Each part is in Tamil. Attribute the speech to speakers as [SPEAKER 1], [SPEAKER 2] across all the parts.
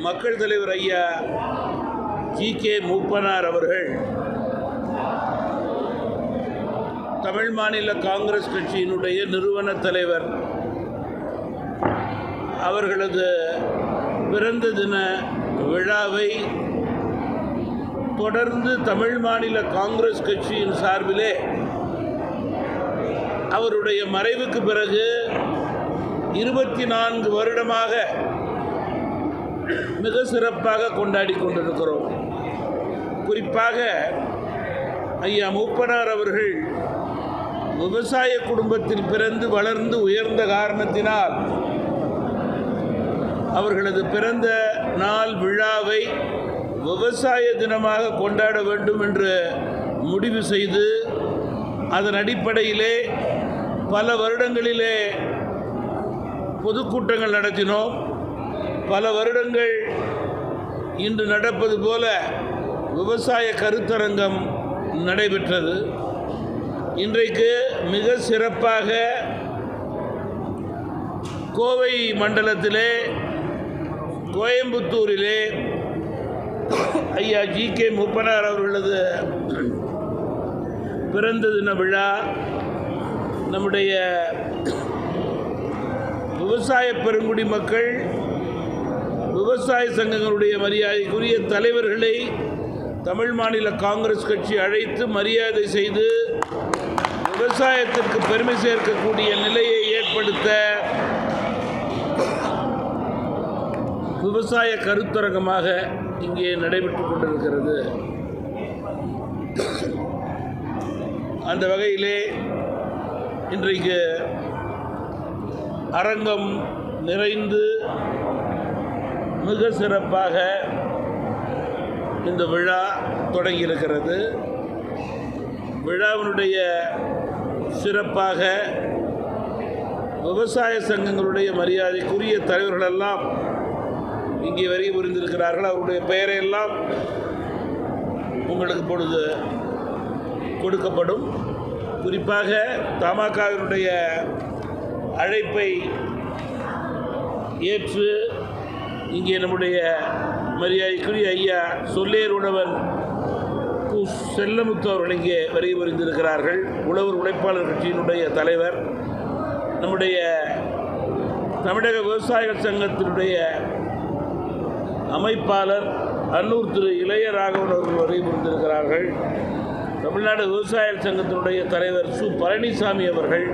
[SPEAKER 1] மக்கள் தலைவர் ஐயா ஜி கே மூப்பனார் அவர்கள் தமிழ் மாநில காங்கிரஸ் கட்சியினுடைய நிறுவன தலைவர். அவர்களது பிறந்த தின விழாவை தொடர்ந்து தமிழ் மாநில காங்கிரஸ் கட்சியின் சார்பிலே அவருடைய மறைவுக்கு பிறகு இருபத்தி நான்கு வருடமாக மிக சிறப்பாக கொண்டாடி கொண்டிருக்கிறோம். குறிப்பாக ஐயா மூப்பனார் அவர்கள் விவசாய குடும்பத்தில் பிறந்து வளர்ந்து உயர்ந்த காரணத்தினால் அவர்களது பிறந்த நாள் விழாவை விவசாய தினமாக கொண்டாட வேண்டும் என்று முடிவு செய்து அதன் அடிப்படையிலே பல வருடங்களிலே பொதுக்கூட்டங்கள் நடத்தினோம். பல வருடங்கள் இன்று நடப்பது போல விவசாய கருத்தரங்கம் நடைபெற்றது. இன்றைக்கு மிக சிறப்பாக கோவை மண்டலத்திலே கோயம்புத்தூரிலே ஐயா ஜி கே முப்பனார் அவர்களது பிறந்த தின விழா நம்முடைய விவசாய பெருங்குடி மக்கள் விவசாய சங்கங்களுடைய மரியாதைக்குரிய தலைவர்களை தமிழ் மாநில காங்கிரஸ் கட்சி அழைத்து மரியாதை செய்து விவசாயத்திற்கு பெருமை சேர்க்கக்கூடிய நிலையை ஏற்படுத்த விவசாய கருத்தரங்கமாக இங்கே நடைபெற்று கொண்டிருக்கிறது. அந்த வகையிலே இன்றைக்கு அரங்கம் நிறைந்து மிக சிறப்பாக இந்த விழா தொடங்கியிருக்கிறது. விழாவினுடைய சிறப்பாக விவசாய சங்கங்களுடைய மரியாதைக்குரிய தலைவர்களெல்லாம் இங்கே வருகை புரிந்திருக்கிறார்கள். அவருடைய பெயரை எல்லாம் உங்களுக்கு பொழுது கொடுக்கப்படும். குறிப்பாக தமாகவினுடைய அழைப்பை ஏற்று இங்கே நம்முடைய மரியாதைக்குரிய ஐயா சொல்லேர் உணவன் கு செல்லமுத்து அவர்கள் இங்கே வருகை புரிந்திருக்கிறார்கள். உழவர் உழைப்பாளர் கட்சியினுடைய தலைவர். நம்முடைய தமிழக விவசாயிகள் சங்கத்தினுடைய அமைப்பாளர் அன்னூர் திரு இளையராகவன் அவர்கள் வருகை புரிந்திருக்கிறார்கள். தமிழ்நாடு விவசாய சங்கத்தினுடைய தலைவர் சு பழனிசாமி அவர்கள்.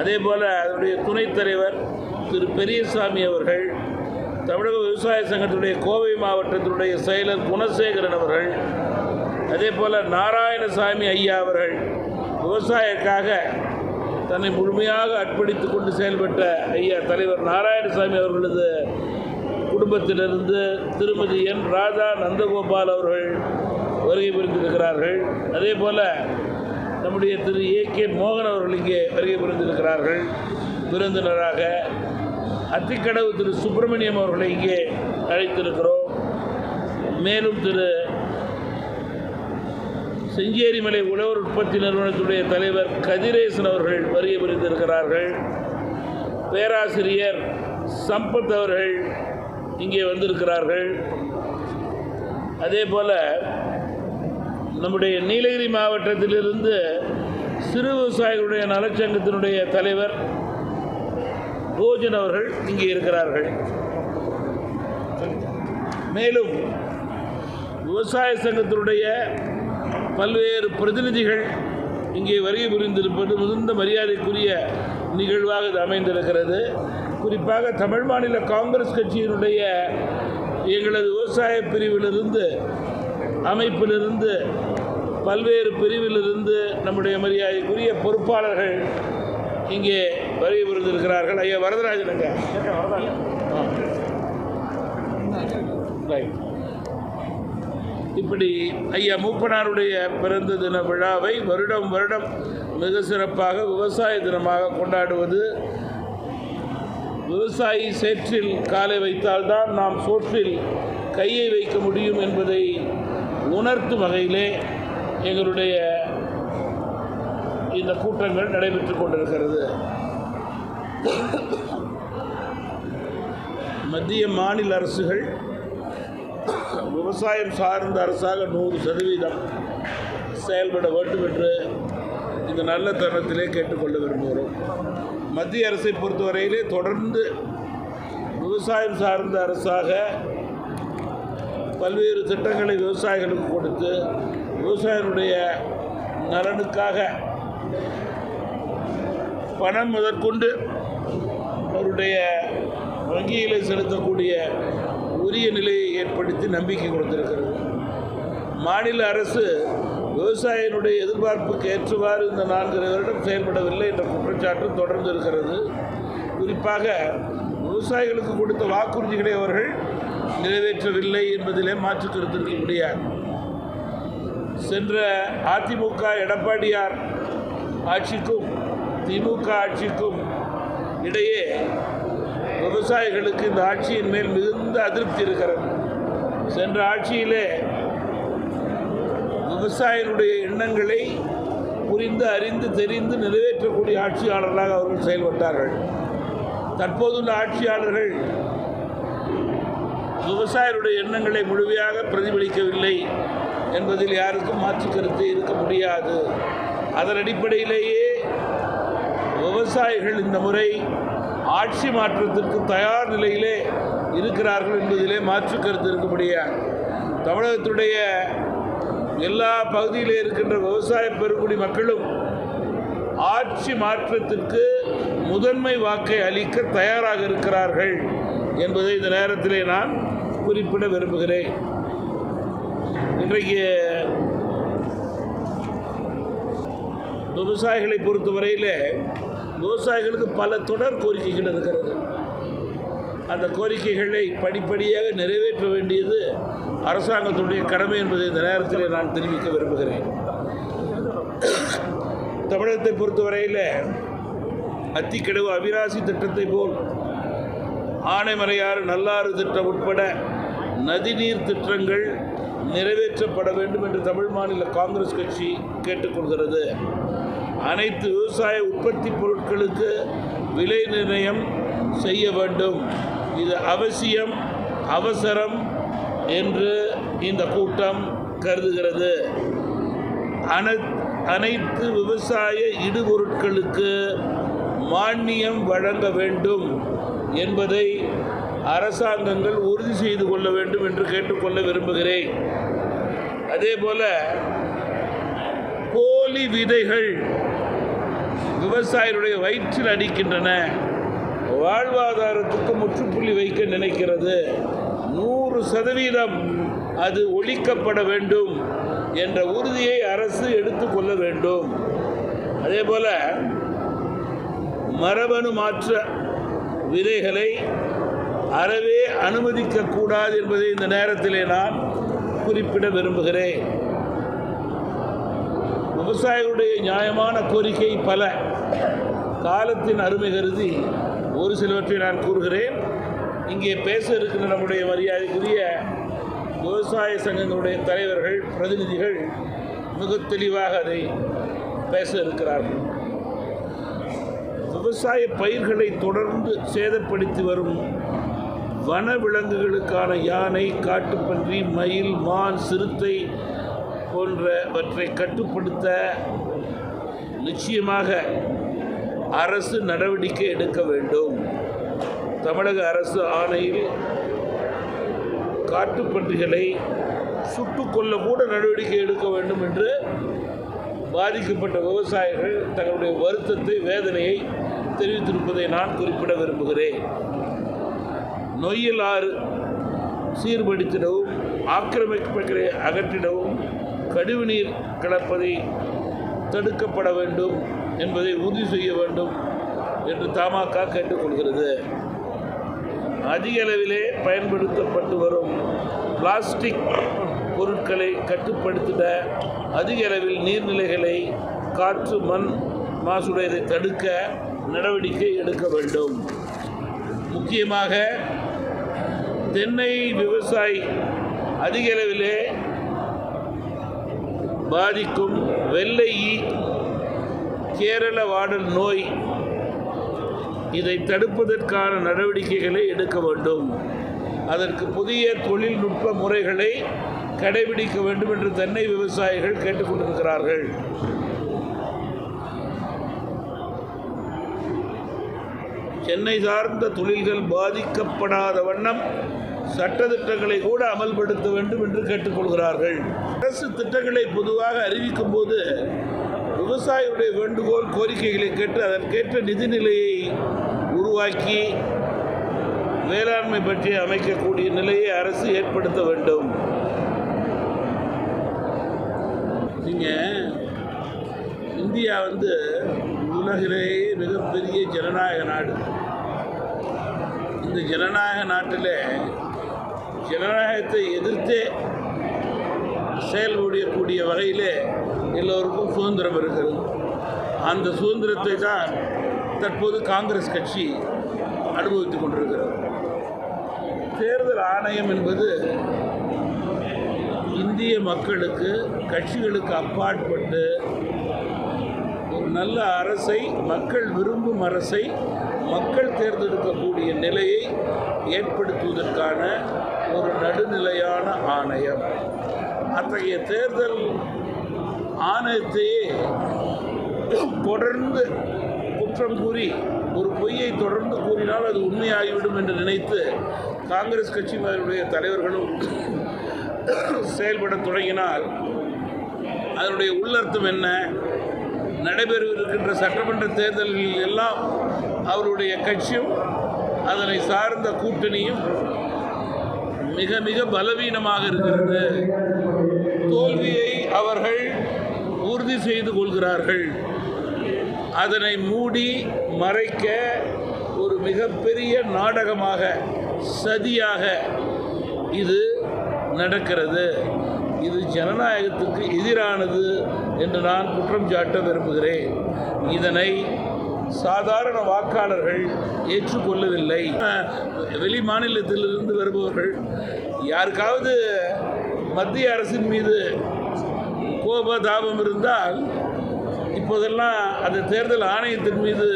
[SPEAKER 1] அதே போல் அதனுடைய துணைத் தலைவர் திரு பெரியசாமி அவர்கள். தமிழக விவசாய சங்கத்தினுடைய கோவை மாவட்டத்தினுடைய செயலர் குணசேகரன் அவர்கள் அதே போல் நாராயணசாமி ஐயா அவர்கள் விவசாயக்காக தன்னை முழுமையாக அர்ப்பணித்து கொண்டு செயல்பட்ட ஐயா தலைவர் நாராயணசாமி அவர்களது குடும்பத்திலிருந்து திருமதி என் ராதா நந்தகோபால் அவர்கள் வருகை புரிந்திருக்கிறார்கள். அதே போல் நம்முடைய திரு ஏ கே மோகன் அவர்கள் இங்கே வருகை புரிந்திருக்கிறார்கள். விருந்தினராக அத்திக்கடவு திரு சுப்பிரமணியம் அவர்களை இங்கே அழைத்திருக்கிறோம். மேலும் திரு செஞ்சேரிமலை உழவர் உற்பத்தி நிறுவனத்துடைய தலைவர் கதிரேசன் அவர்கள் வருகை புரிந்திருக்கிறார்கள். பேராசிரியர் சம்பத் அவர்கள் இங்கே வந்திருக்கிறார்கள். அதே போல் நம்முடைய நீலகிரி மாவட்டத்திலிருந்து சிறு விவசாயிகளுடைய நலச்சங்கத்தினுடைய தலைவர் போஜன் அவர்கள் இங்கே இருக்கிறார்கள். மேலும் விவசாய சங்கத்தினுடைய பல்வேறு பிரதிநிதிகள் இங்கே வருகை புரிந்திருப்பது மிகுந்த மரியாதைக்குரிய நிகழ்வாக இது அமைந்திருக்கிறது. குறிப்பாக தமிழ் மாநில காங்கிரஸ் கட்சியினுடைய எங்களது விவசாய பிரிவிலிருந்து அமைப்பிலிருந்து பல்வேறு பிரிவிலிருந்து நம்முடைய மரியாதைக்குரிய பொறுப்பாளர்கள் இங்கே வருகை புரிந்திருக்கிறார்கள். ஐயா வரதராஜன் அங்கே. இப்படி ஐயா மூப்பனாருடைய பிறந்த தின விழாவை வருடம் வருடம் மிக சிறப்பாக விவசாய தினமாக கொண்டாடுவது விவசாயி சேற்றில் காலை வைத்தால்தான் நாம் சோற்றில் கையை வைக்க முடியும் என்பதை உணர்த்தும் வகையிலே எங்களுடைய இந்த கூட்டங்கள் நடைபெற்று கொண்டிருக்கிறது. மத்திய மாநில அரசுகள் விவசாயம் சார்ந்த அரசாக நூறு சதவீதம் செயல்பட வேண்டும் என்று இந்த நல்ல தருணத்திலே கேட்டுக்கொள்ள விரும்புகிறோம். மத்திய அரசை பொறுத்தவரையிலே தொடர்ந்து விவசாயம் சார்ந்த அரசாக பல்வேறு திட்டங்களை விவசாயிகளுக்கு கொடுத்து விவசாயிகளுடைய நலனுக்காக பணம் முதற்கொண்டு அவருடைய வங்கியில் செலுத்தக்கூடிய உரிய நிலையை ஏற்படுத்தி நம்பிக்கை கொடுத்திருக்கிறது. மாநில அரசு விவசாயினுடைய எதிர்பார்ப்புக்கு ஏற்றவாறு இந்த நான்கு வருடம் செயல்படவில்லை என்ற குற்றச்சாட்டு தொடர்ந்து இருக்கிறது. குறிப்பாக விவசாயிகளுக்கு கொடுத்த வாக்குறுதிகளை அவர்கள் நிறைவேற்றவில்லை என்பதிலே மாற்று கருத்து இருக்க முடியாது. சென்ற அதிமுக எடப்பாடியார் ஆட்சிக்கும் திமுக ஆட்சிக்கும் இடையே விவசாயிகளுக்கு இந்த ஆட்சியின் மேல் மிகுந்த அதிருப்தி இருக்கிறது. சென்ற ஆட்சியிலே விவசாயிகளுடைய எண்ணங்களை புரிந்து அறிந்து தெரிந்து நிறைவேற்றக்கூடிய ஆட்சியாளர்களாக அவர்கள் செயல்பட்டார்கள். தற்போதுள்ள ஆட்சியாளர்கள் விவசாயிகளுடைய எண்ணங்களை முழுமையாக பிரதிபலிக்கவில்லை என்பதில் யாருக்கும் மாற்று கருத்து இருக்க முடியாது. அதன் அடிப்படையிலேயே விவசாயிகள் இந்த முறை ஆட்சி மாற்றத்திற்கு தயார் நிலையிலே இருக்கிறார்கள் என்பதிலே மாற்று கருத்து இருக்கக்கூடிய தமிழகத்துடைய எல்லா பகுதியிலே இருக்கின்ற விவசாய பெருங்குடி மக்களும் ஆட்சி மாற்றத்திற்கு முதன்மை வாக்கை அளிக்க தயாராக இருக்கிறார்கள் என்பதை இந்த நேரத்திலே நான் குறிப்பிட விரும்புகிறேன். இன்றைக்கு விவசாயிகளை பொறுத்தவரையில் விவசாயிகளுக்கு பல தொடர் கோரிக்கைகள் இருக்கிறது. அந்த கோரிக்கைகளை படிப்படியாக நிறைவேற்ற வேண்டியது அரசாங்கத்துடைய கடமை என்பதை இந்த நேரத்தில் நான் தெரிவிக்க விரும்புகிறேன். தமிழகத்தை பொறுத்தவரையில் அத்திக்கடவு அபிராசி திட்டத்தை போல் ஆனைமலையாறு நல்லாறு திட்டம் உட்பட நதிநீர் திட்டங்கள் நிறைவேற்றப்பட வேண்டும் என்று தமிழ் மாநில காங்கிரஸ் கட்சி கேட்டுக்கொள்கிறது. அனைத்து விவசாய உற்பத்தி பொருட்களுக்கு விலை நிர்ணயம் செய்ய வேண்டும். இது அவசியம் அவசரம் என்று இந்த கூட்டம் கருதுகிறது. அன அனைத்து விவசாய இடுபொருட்களுக்கு மானியம் வழங்க வேண்டும் என்பதை அரசாங்கங்கள் உறுதி செய்து கொள்ள வேண்டும் என்று கேட்டுக்கொள்ள விரும்புகிறேன். அதே போல போலி விதைகள் விவசாயிகளுடைய வயிற்றில் அடிக்கின்றன. வாழ்வாதாரத்துக்கு முற்றுப்புள்ளி வைக்க நினைக்கிறது. நூறு சதவீதம் அது ஒழிக்கப்பட வேண்டும் என்ற உறுதியை அரசு எடுத்துக்கொள்ள வேண்டும். அதே போல மரபணு மாற்ற விதைகளை அறவே அனுமதிக்கக்கூடாது என்பதை இந்த நேரத்திலே நான் குறிப்பிட விரும்புகிறேன். விவசாயிகளுடைய நியாயமான கோரிக்கை பல. காலத்தின் அருமை கருதி ஒரு சிலவற்றை நான் கூறுகிறேன். இங்கே பேச இருக்கிற நம்முடைய மரியாதைக்குரிய விவசாய சங்கங்களுடைய தலைவர்கள் பிரதிநிதிகள் மிக தெளிவாக அதை பேச இருக்கிறார்கள். விவசாய பயிர்களை தொடர்ந்து சேதப்படுத்தி வரும் வன விலங்குகளுக்கான யானை காட்டுப்பன்றி மயில் மான் சிறுத்தை போன்றவற்றை கட்டுப்படுத்த நிச்சயமாக அரசு நடவடிக்கை எடுக்க வேண்டும். தமிழக அரசு ஆணையில் காட்டுப்பன்றிகளை சுட்டுக்கொள்ள கூட நடவடிக்கை எடுக்க வேண்டும் என்று பாதிக்கப்பட்ட விவசாயிகள் தங்களுடைய வருத்தத்தை வேதனையை தெரிவித்திருப்பதை நான் குறிப்பிட விரும்புகிறேன். நொய்யல் ஆறு சீர்படுத்திடவும் ஆக்கிரமிப்புகளை அகற்றிடவும் கழிவுநீர் கலப்பதை தடுக்கப்பட வேண்டும் என்பதை உறுதி செய்ய வேண்டும் என்று தமாக கேட்டுக்கொள்கிறது. அதிக அளவிலே பயன்படுத்தப்பட்டு வரும் பிளாஸ்டிக் பொருட்களை கட்டுப்படுத்திட அதிக அளவில் நீர்நிலைகளை காற்று மண் மாசுடையதை தடுக்க நடவடிக்கை எடுக்க வேண்டும். முக்கியமாக தென்னை விவசாயி அதிக அளவிலே பாதிக்கும் வெள்ளை கேரள வாடல் நோய். இதை தடுப்பதற்கான நடவடிக்கைகளை எடுக்க வேண்டும். அதற்கு புதிய தொழில்நுட்ப முறைகளை கடைபிடிக்க வேண்டும் என்று தென்னை விவசாயிகள் கேட்டுக்கொண்டிருக்கிறார்கள் சென்னை சார்ந்த தொழில்கள் பாதிக்கப்படாத வண்ணம் சட்டத்திட்டங்களை கூட அமல்படுத்த வேண்டும் என்று கேட்டுக்கொள்கிறார்கள். அரசு திட்டங்களை பொதுவாக அறிவிக்கும் போது விவசாயியுடைய வேண்டுகோள் கோரிக்கைகளை கேட்டு அதற்கேற்ற நிதிநிலையை உருவாக்கி வேளாண்மை பற்றி அமைக்கக்கூடிய நிலையை அரசு ஏற்படுத்த வேண்டும். நீங்கள் இந்தியா வந்து உலகிலேயே மிகப்பெரிய ஜனநாயக நாடு. இந்த ஜனநாயக நாட்டில் ஜனநாயகத்தை எதிர்த்தே செயல்படக்கூடிய வகையிலே எல்லோருக்கும் சுதந்திரம் இருக்கிறது. அந்த சுதந்திரத்தை தான் தற்போது காங்கிரஸ் கட்சி அனுபவித்துக் கொண்டிருக்கிறது. தேர்தல் ஆணையம் என்பது இந்திய மக்களுக்கு கட்சிகளுக்கு அப்பாற்பட்டு ஒரு நல்ல அரசை மக்கள் விரும்பும் அரசை மக்கள் தேர்ந்தெடுக்கக்கூடிய நிலையை ஏற்படுத்துவதற்கான ஒரு நடுநிலையான ஆணையம். அத்தகைய தேர்தல் ஆணையத்தையே தொடர்ந்து குற்றம் கூறி ஒரு பொய்யை தொடர்ந்து கூறினால் அது உண்மையாகிவிடும் என்று நினைத்து காங்கிரஸ் கட்சியினருடைய தலைவர்களும் செயல்பட தொடங்கினால் அதனுடைய உள்ளர்த்தம் என்ன? நடைபெறவிருக்கின்ற சட்டமன்ற தேர்தல்களில் எல்லாம் அவருடைய கட்சியும் அதனை சார்ந்த கூட்டணியும் மிக மிக பலவீனமாக இருக்கிறது. தோல்வியை அவர்கள் உறுதி செய்து கொள்கிறார்கள். அதனை மூடி மறைக்க ஒரு மிகப்பெரிய நாடகமாக சதியாக இது நடக்கிறது. இது ஜனநாயகத்துக்கு எதிரானது என்று நான் குற்றம் சாட்ட விரும்புகிறேன். இதனை சாதாரண வாக்காளர்கள் ஏற்றுக்கொள்ளவில்லை. வெளி மாநிலத்திலிருந்து வருபவர்கள் யாருக்காவது மத்திய அரசின் மீது கோப தாபம் இருந்தால் இப்போதெல்லாம் அந்த தேர்தல் ஆணையத்தின் மீது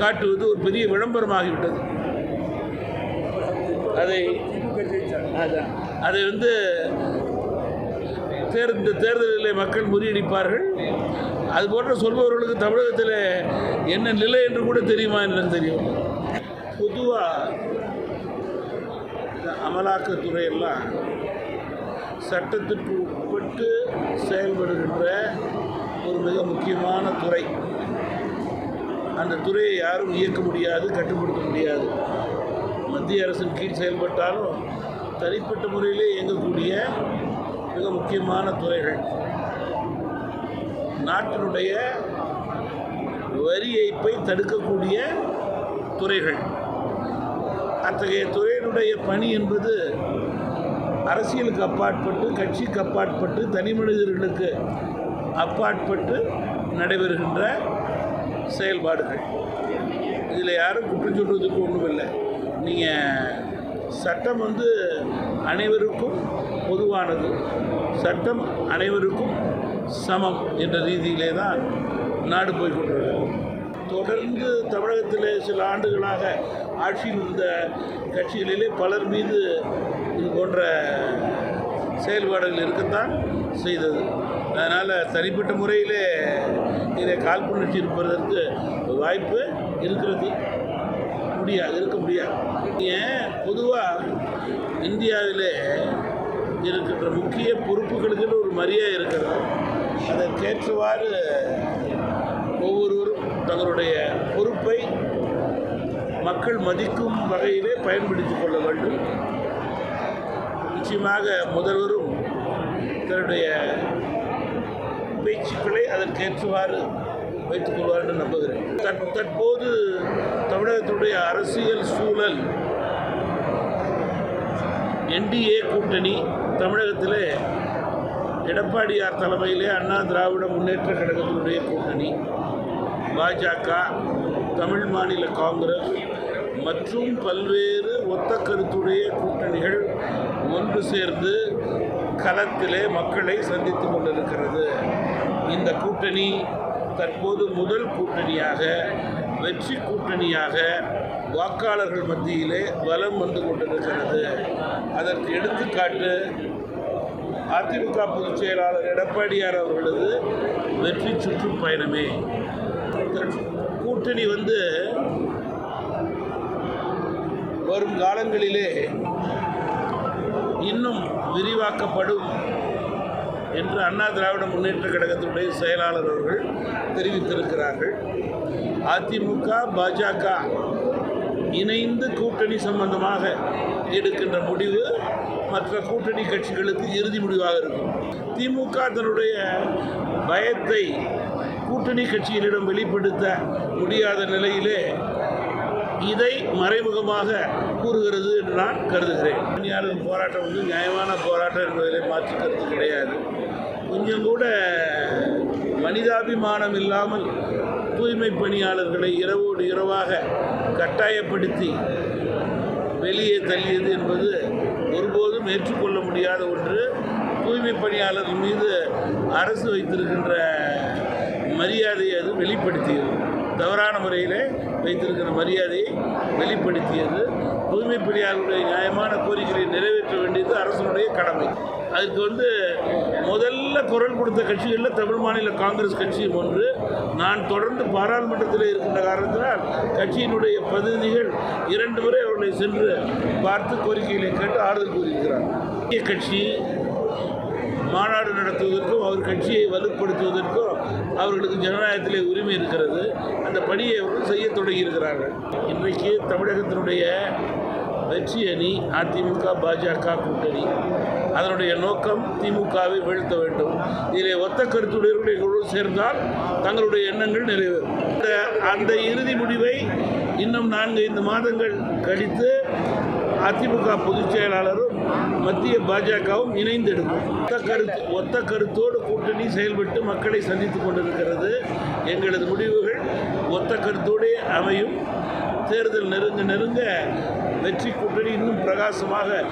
[SPEAKER 1] காட்டுவது ஒரு பெரிய விளம்பரமாகிவிட்டது. அதை அதை வந்து தேர் இந்த தேர்தலில் மக்கள் முறியடிப்பார்கள். அது போன்ற சொல்பவர்களுக்கு தமிழகத்தில் என்ன நிலை என்று கூட தெரியுமா என்னன்னு தெரியும். பொதுவாக அமலாக்கத்துறை எல்லாம் சட்டத்திற்கு உட்பட்டு செயல்படுகின்ற ஒரு மிக முக்கியமான துறை. அந்த துறையை யாரும் இயக்க முடியாது கட்டுப்படுத்த முடியாது. மத்திய அரசின் கீழ் செயல்பட்டாலும் தனிப்பட்ட முறையிலே இயங்கக்கூடிய மிக முக்கியமான துறைகள். நாட்டினுடைய வரி ஏய்ப்பை தடுக்கக்கூடிய துறைகள். அத்தகைய துறையினுடைய பணி என்பது அரசியலுக்கு அப்பாற்பட்டு கட்சிக்கு அப்பாற்பட்டு தனி மனிதர்களுக்கு அப்பாற்பட்டு நடைபெறுகின்ற செயல்பாடுகள். இதில் யாரும் குற்றம் ஒன்றும் இல்லை நீங்கள் சட்டம் வந்து அனைவருக்கும் பொதுவானது. சட்டம் அனைவருக்கும் சமம் என்ற ரீதியிலே தான் நாடு போய்கொண்டிருக்கிறது. தொடர்ந்து தமிழகத்தில் சில ஆண்டுகளாக ஆட்சியில் இருந்த கட்சிகளிலே பலர் மீது இது போன்ற செயல்பாடுகள் இருக்கத்தான் செய்தது. அதனால் தனிப்பட்ட முறையிலே இதை காழ்ப்புணர்ச்சி இருப்பதற்கு வாய்ப்பு இருக்கிறது. முடியாது இருக்க முடியாது. ஏன்? பொதுவாக இந்தியாவிலே இருக்கின்ற முக்கிய பொறுப்புகளுக்குன்னு ஒரு மரியாதை இருக்கிறது. அதற்கேற்றவாறு ஒவ்வொருவரும் தங்களுடைய பொறுப்பை மக்கள் மதிக்கும் வகையிலே பயன்படுத்திக் கொள்ள வேண்டும். நிச்சயமாக முதல்வரும் தன்னுடைய பேச்சுக்களை அதற்கேற்றவாறு வைத்துக் கொள்வார் என்று நம்புகிறேன். தற்போது தமிழகத்துடைய அரசியல் சூழல் என்டிஏ கூட்டணி தமிழகத்திலே எடப்பாடியார் தலைமையிலே அண்ணா திராவிட முன்னேற்ற கழகத்தினுடைய கூட்டணி பாஜக தமிழ் மாநில காங்கிரஸ் மற்றும் பல்வேறு ஒத்த கருத்துடைய கூட்டணிகள் ஒன்று சேர்ந்து களத்திலே மக்களை சந்தித்து கொண்டிருக்கிறது. இந்த கூட்டணி தற்போது முதல் கூட்டணியாக வெற்றி கூட்டணியாக வாக்காளர்கள் மத்தியிலே வலம் வந்து கொண்டிருக்கிறது. அதற்கு எடுத்துக்காட்டு அதிமுக பொதுச் செயலாளர் எடப்பாடியார் அவர்களது வெற்றி சுற்றுப்பயணமே. கூட்டணி வந்து வரும் காலங்களிலே இன்னும் விரிவாக்கப்படும் என்று அண்ணா திராவிட முன்னேற்ற கழகத்தினுடைய செயலாளர் அவர்கள் தெரிவித்திருக்கிறார்கள். அதிமுக பாஜக இணைந்து கூட்டணி சம்பந்தமாக எடுக்கின்ற முடிவு மற்ற கூட்டணி கட்சிகளுக்கு இறுதி முடிவாக இருக்கும். திமுக தன்னுடைய பயத்தை கூட்டணி கட்சிகளிடம் வெளிப்படுத்த முடியாத நிலையிலே இதை மறைமுகமாக கூறுகிறது என்று நான் கருதுகிறேன். பணியாளர் போராட்டம் வந்து நியாயமான போராட்டம் என்பதிலே மாற்று கருத்து கிடையாது. கொஞ்சம் கூட மனிதாபிமானம் இல்லாமல் தூய்மை பணியாளர்களை இரவோடு இரவாக கட்டாயப்படுத்தி வெளியே தள்ளியது என்பது ஒருபோதும் ஏற்றுக்கொள்ள முடியாத ஒன்று. தூய்மை பணியாளர்கள் மீது அரசு வைத்திருக்கின்ற மரியாதையை அது வெளிப்படுத்தியது. தவறான முறையில் வைத்திருக்கிற மரியாதையை வெளிப்படுத்தியது. தூய்மை பணியாளர்களுடைய நியாயமான கோரிக்கைகளை நிறைவேற்ற வேண்டியது அரசனுடைய கடமை. அதுக்கு வந்து முதல்ல குரல் கொடுத்த கட்சிகளில் தமிழ் மாநில காங்கிரஸ் கட்சியும் ஒன்று. நான் தொடர்ந்து பாராளுமன்றத்தில் இருக்கின்ற காரணத்தினால் கட்சியினுடைய பிரதிநிதிகள் இரண்டு முறை அவர்களை சென்று பார்த்து கோரிக்கைகளை கேட்டு ஆறுதல் கூறியிருக்கிறார் இந்திய கட்சி மாநாடு நடத்துவதற்கும் அவர் கட்சியை வலுப்படுத்துவதற்கும் அவர்களுக்கு ஜனநாயகத்திலே உரிமை இருக்கிறது. அந்த பணியை அவர்கள் செய்ய தொடங்கியிருக்கிறார்கள். இன்றைக்கு தமிழகத்தினுடைய வெற்றி அணி அதிமுக பாஜக கூட்டணி. அதனுடைய நோக்கம் திமுகவை வீழ்த்த வேண்டும். இதிலே ஒத்த கருத்துடையவர்கள் எங்களோடு சேர்ந்தால் தங்களுடைய எண்ணங்கள் நிறைவேறும். அந்த- அந்த இறுதி முடிவை இன்னும் நான்கு ஐந்து மாதங்கள் கழித்து அதிமுக பொதுச் செயலாளரும் மத்திய பாஜகவும் இணைந்து எடுக்கும் ஒத்த கருத்து ஒத்த கருத்தோடு கூட்டணி செயல்பட்டு மக்களை சந்தித்துக் கொண்டிருக்கிறது. எங்களது முடிவுகள் ஒத்த கருத்தோடே அமையும். தேர்தல் நெருங்க நெருங்க வெற்றி கூட்டணி இன்னும் பிரகாசமாக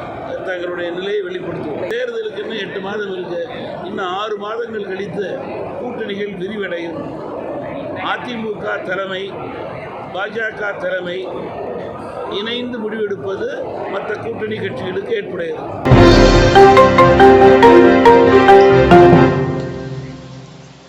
[SPEAKER 1] தங்களுடைய நிலையை வெளிப்படுத்துவோம். தேர்தலுக்கு இன்னும் எட்டு மாதம் இருக்கு. இன்னும் ஆறு மாதங்கள் கழித்து கூட்டணிகள் விரிவடையும். அதிமுக தலைமை பாஜக தலைமை இணைந்து முடிவெடுப்பது மற்ற கூட்டணி கட்சிகளுக்கு ஏற்புடையது.